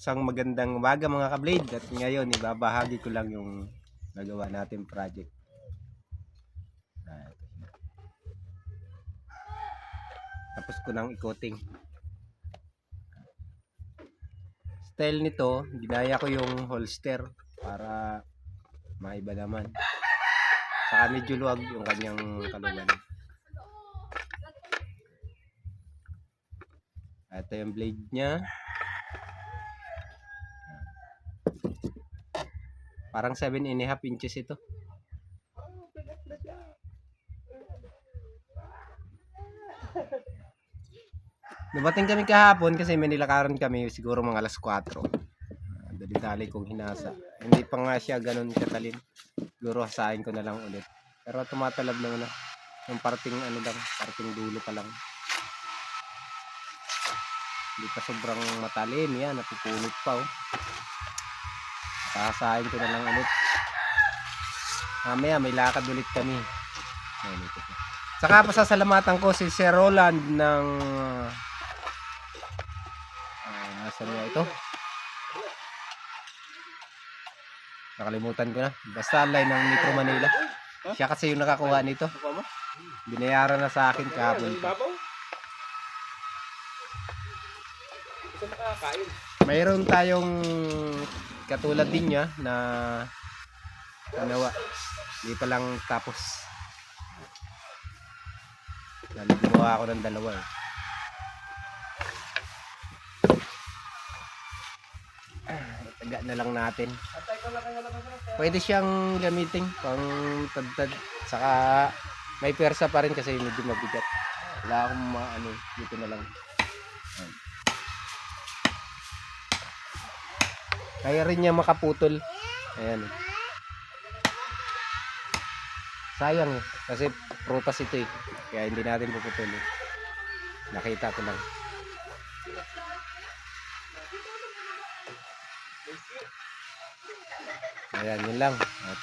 Isang magandang umaga mga ka-blade at ngayon ibabahagi ko lang yung nagawa natin project. Ah. Tapos ko nang ikoting. Style nito, ginaya ko yung holster para maiba naman. Saka medyo luwag yung kanyang kalungan. Ito yung blade niya. Parang 7 and a half inches ito. Dumating kami kahapon kasi may nilakaran kami siguro mga alas 4. Ah, Dali-dali kong hinasa. Hindi pa nga siya ganun katalin. Siguro hasain ko na lang ulit. Pero tumatalab na. Yung parting ano lang, parting dulo pa lang. Hindi pa sobrang matalim yan, napupulot pa oh. Hasain ko na lang ulit. Mamaya may lakad ulit kami. Saka pasasalamatan ko si Sir Roland ng Ah, nasan nga ito? Nakalimutan ko na. Basta line ng Metro Manila. Siya kasi yung nakakuha nito. Binayaran na sa akin kahapon. Ito makakain. Mayroon tayong katulad din niya na ginawa. Hindi pa lang tapos. Lalo gumawa ako ng dalawa eh. Taga na lang natin. Pwede siyang gamitin pang tadtad. Saka may persa pa rin kasi medyo mabigat. Wala akong maano, dito na lang. Ayan. Kaya rin niya makaputol. Ayan. Sayang eh. Kasi prutas ito eh. Kaya hindi natin puputol eh. Nakita ko lang. Ayan, yun lang. At